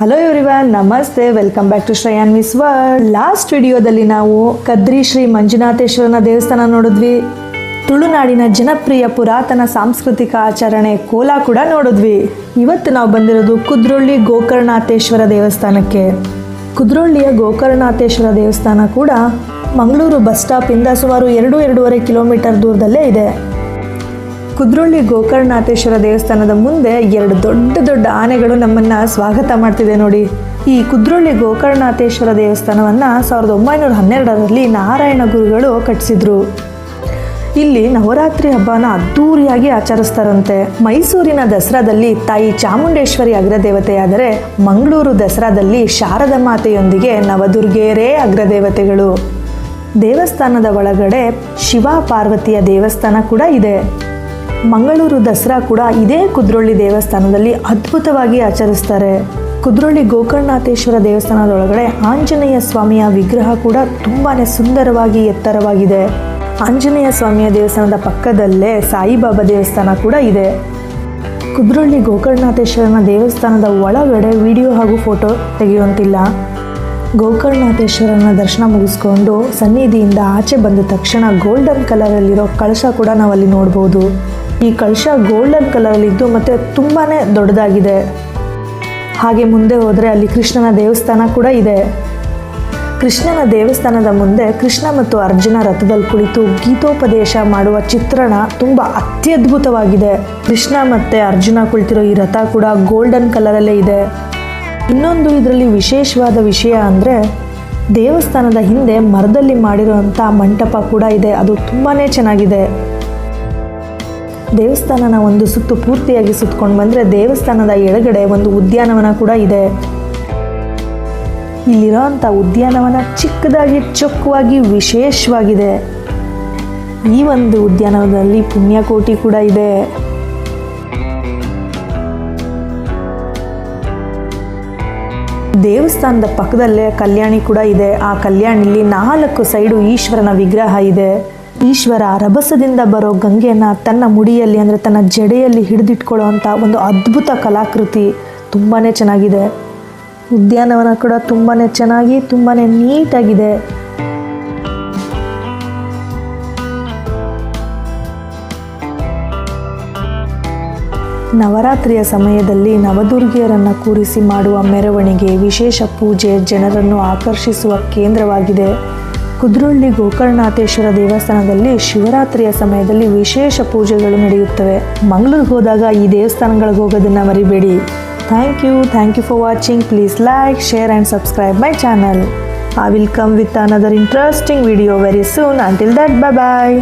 Hello everyone namaste welcome back to Shreyan miss world last ವಿಡಿಯೋದಲ್ಲಿ ನಾವು ಕದ್ರಿ ಶ್ರೀ ಮಂಜುನಾಥೇಶ್ವರನ ದೇವಸ್ಥಾನ ನೋಡಿದ್ವಿ. ತುಳುನಾಡಿನ ಜನಪ್ರಿಯ ಪುರಾತನ ಸಾಂಸ್ಕೃತಿಕ ಆಚರಣೆ ಕೋಲ ಕೂಡ ನೋಡಿದ್ವಿ. ಇವತ್ತು ನಾವು ಬಂದಿರೋದು ಕುದ್ರೊಳ್ಳಿ ಗೋಕರ್ಣಾಥೇಶ್ವರ ದೇವಸ್ಥಾನಕ್ಕೆ. ಕುದ್ರೊಳ್ಳಿಯ ಗೋಕರ್ಣಾಥೇಶ್ವರ ದೇವಸ್ಥಾನ ಕೂಡ ಮಂಗಳೂರು ಬಸ್ ಸ್ಟಾಪಿಂದ ಸುಮಾರು ಎರಡು, ಎರಡೂವರೆ ಕಿಲೋಮೀಟರ್ ದೂರದಲ್ಲೇ ಇದೆ. ಕುದ್ರೋಳಿ ಗೋಕರ್ಣನಾಥೇಶ್ವರ ದೇವಸ್ಥಾನದ ಮುಂದೆ ಎರಡು ದೊಡ್ಡ ದೊಡ್ಡ ಆನೆಗಳು ನಮ್ಮನ್ನ ಸ್ವಾಗತ ಮಾಡ್ತಿದೆ ನೋಡಿ. ಈ ಕುದ್ರೋಳಿ ಗೋಕರ್ಣನಾಥೇಶ್ವರ ದೇವಸ್ಥಾನವನ್ನ ಸಾವಿರದ ಒಂಬೈನೂರ ಹನ್ನೆರಡರಲ್ಲಿ ನಾರಾಯಣ ಗುರುಗಳು ಕಟ್ಟಿಸಿದ್ರು. ಇಲ್ಲಿ ನವರಾತ್ರಿ ಹಬ್ಬನ ಅದ್ದೂರಿಯಾಗಿ ಆಚರಿಸ್ತಾರಂತೆ. ಮೈಸೂರಿನ ದಸರಾದಲ್ಲಿ ತಾಯಿ ಚಾಮುಂಡೇಶ್ವರಿ ಅಗ್ರದೇವತೆಯಾದರೆ ಮಂಗಳೂರು ದಸರಾದಲ್ಲಿ ಶಾರದ ಮಾತೆಯೊಂದಿಗೆ ನವದುರ್ಗೆಯರೇ ಅಗ್ರದೇವತೆಗಳು. ದೇವಸ್ಥಾನದ ಒಳಗಡೆ ಶಿವ ಪಾರ್ವತಿಯ ದೇವಸ್ಥಾನ ಕೂಡ ಇದೆ. ಮಂಗಳೂರು ದಸರಾ ಕೂಡ ಇದೇ ಕುದ್ರೊಳ್ಳಿ ದೇವಸ್ಥಾನದಲ್ಲಿ ಅದ್ಭುತವಾಗಿ ಆಚರಿಸ್ತಾರೆ. ಕುದ್ರೊಳ್ಳಿ ಗೋಕರ್ಣನಾಥೇಶ್ವರ ದೇವಸ್ಥಾನದೊಳಗಡೆ ಆಂಜನೇಯ ಸ್ವಾಮಿಯ ವಿಗ್ರಹ ಕೂಡ ತುಂಬಾನೇ ಸುಂದರವಾಗಿ ಎತ್ತರವಾಗಿದೆ. ಆಂಜನೇಯ ಸ್ವಾಮಿಯ ದೇವಸ್ಥಾನದ ಪಕ್ಕದಲ್ಲೇ ಸಾಯಿಬಾಬಾ ದೇವಸ್ಥಾನ ಕೂಡ ಇದೆ. ಕುದ್ರೊಳ್ಳಿ ಗೋಕರ್ಣನಾಥೇಶ್ವರನ ದೇವಸ್ಥಾನದ ಒಳಗಡೆ ವಿಡಿಯೋ ಹಾಗೂ ಫೋಟೋ ತೆಗೆಯುವಂತಿಲ್ಲ. ಗೋಕರ್ಣನಾಥೇಶ್ವರನ ದರ್ಶನ ಮುಗಿಸ್ಕೊಂಡು ಸನ್ನಿಧಿಯಿಂದ ಆಚೆ ಬಂದ ತಕ್ಷಣ ಗೋಲ್ಡನ್ ಕಲರಲ್ಲಿರೋ ಕಳಶ ಕೂಡ ನಾವಲ್ಲಿ ನೋಡ್ಬೋದು. ಈ ಕಳಶ ಗೋಲ್ಡನ್ ಕಲರಲ್ಲಿದ್ದು ಮತ್ತು ತುಂಬಾ ದೊಡ್ಡದಾಗಿದೆ. ಹಾಗೆ ಮುಂದೆ ಹೋದರೆ ಅಲ್ಲಿ ಕೃಷ್ಣನ ದೇವಸ್ಥಾನ ಕೂಡ ಇದೆ. ಕೃಷ್ಣನ ದೇವಸ್ಥಾನದ ಮುಂದೆ ಕೃಷ್ಣ ಮತ್ತು ಅರ್ಜುನ ರಥದಲ್ಲಿ ಕುಳಿತು ಗೀತೋಪದೇಶ ಮಾಡುವ ಚಿತ್ರಣ ತುಂಬ ಅತ್ಯದ್ಭುತವಾಗಿದೆ. ಕೃಷ್ಣ ಮತ್ತು ಅರ್ಜುನ ಕುಳಿತಿರೋ ಈ ರಥ ಕೂಡ ಗೋಲ್ಡನ್ ಕಲರಲ್ಲೇ ಇದೆ. ಇನ್ನೊಂದು ಇದರಲ್ಲಿ ವಿಶೇಷವಾದ ವಿಷಯ ಅಂದರೆ ದೇವಸ್ಥಾನದ ಹಿಂದೆ ಮರದಲ್ಲಿ ಮಾಡಿರುವಂಥ ಮಂಟಪ ಕೂಡ ಇದೆ. ಅದು ತುಂಬಾ ಚೆನ್ನಾಗಿದೆ. ದೇವಸ್ಥಾನನ ಒಂದು ಸುತ್ತು ಪೂರ್ತಿಯಾಗಿ ಸುತ್ತಕೊಂಡು ಬಂದರೆ ದೇವಸ್ಥಾನದ ಎಡಗಡೆ ಒಂದು ಉದ್ಯಾನವನ ಕೂಡ ಇದೆ. ಇಲ್ಲಿರೋಂಥ ಉದ್ಯಾನವನ ಚಿಕ್ಕದಾಗಿ, ಚೊಕ್ಕವಾಗಿ, ವಿಶೇಷವಾಗಿದೆ. ಈ ಒಂದು ಉದ್ಯಾನವನದಲ್ಲಿ ಪುಣ್ಯಕೋಟಿ ಕೂಡ ಇದೆ. ದೇವಸ್ಥಾನದ ಪಕ್ಕದಲ್ಲೇ ಕಲ್ಯಾಣಿ ಕೂಡ ಇದೆ. ಆ ಕಲ್ಯಾಣಿಲಿ ನಾಲ್ಕು ಸೈಡು ಈಶ್ವರನ ವಿಗ್ರಹ ಇದೆ. ಈಶ್ವರ ರಭಸದಿಂದ ಬರೋ ಗಂಗೆನ ತನ್ನ ಮುಡಿಯಲ್ಲಿ ಅಂದರೆ ತನ್ನ ಜಡೆಯಲ್ಲಿ ಹಿಡಿದಿಟ್ಕೊಳ್ಳುವಂಥ ಒಂದು ಅದ್ಭುತ ಕಲಾಕೃತಿ ತುಂಬಾ ಚೆನ್ನಾಗಿದೆ. ಉದ್ಯಾನವನ ಕೂಡ ತುಂಬಾ ಚೆನ್ನಾಗಿ ತುಂಬಾ ನೀಟಾಗಿದೆ. ನವರಾತ್ರಿಯ ಸಮಯದಲ್ಲಿ ನವದುರ್ಗಿಯರನ್ನು ಕೂರಿಸಿ ಮಾಡುವ ಮೆರವಣಿಗೆ ವಿಶೇಷ ಪೂಜೆ ಜನರನ್ನು ಆಕರ್ಷಿಸುವ ಕೇಂದ್ರವಾಗಿದೆ. ಕುದ್ರೊಳ್ಳಿ ಗೋಕರ್ಣನಾಥೇಶ್ವರ ದೇವಸ್ಥಾನದಲ್ಲಿ ಶಿವರಾತ್ರಿಯ ಸಮಯದಲ್ಲಿ ವಿಶೇಷ ಪೂಜೆಗಳು ನಡೆಯುತ್ತವೆ. ಮಂಗಳೂರಿಗೆ ಹೋದಾಗ ಈ ದೇವಸ್ಥಾನಗಳಿಗೆ ಹೋಗೋದನ್ನು ಮರಿಬೇಡಿ. Thank you thank you for watching please like share and subscribe my channel I will come with another interesting video very soon until that bye